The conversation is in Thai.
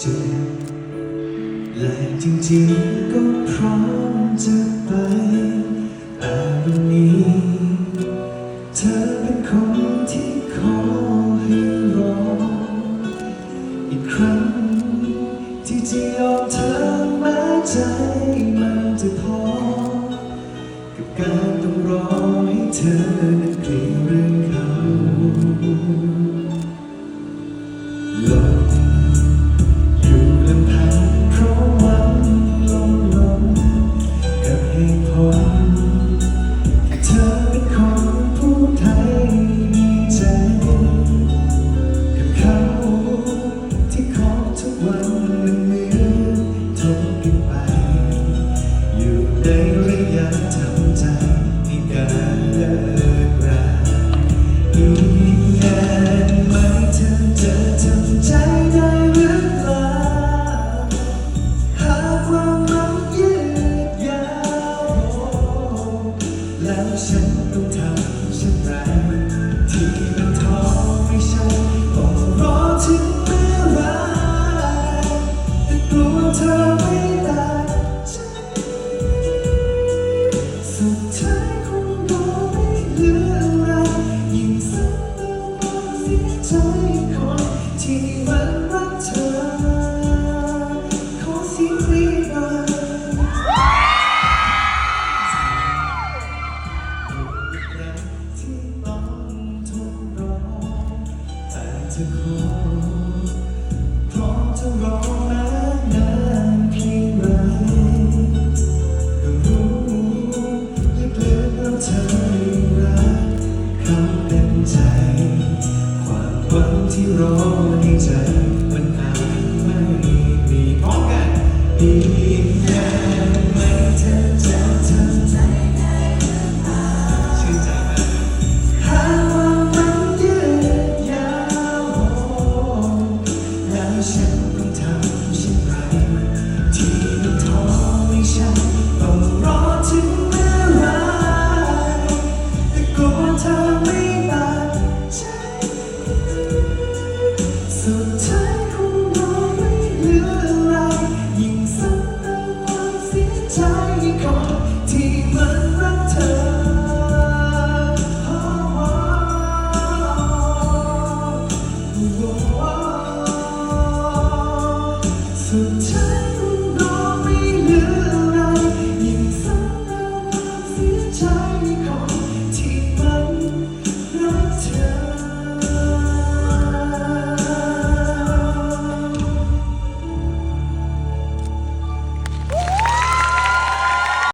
เจ็บและจริงๆก็พร้อมจะไปแต่วันนี้ เธอเป็นคนที่ขอให้รอ อีกครั้ง ที่จะยอมเธอแม้ใจมันจะพอ กับการต้องรอให้เธอนั้นเกลียเรื่องเขาลง ไป อยู่ในระยะทำใจในการเลิกราอีกนานไหมเธอจะทำใจได้หรือเปล่าหากว่ามันยืดยาวแล้วฉันต้องทำเช่นไรที่มันท้อ ใจคนที่มันรักเธอ ขอเสียงกรี๊ดหน่อยที่ต้องทนรอแต่จะขอ กัน ถ้ายมันก็ไม่เหลืออะไรยิ่งซ้ำเติเสียใจขอที่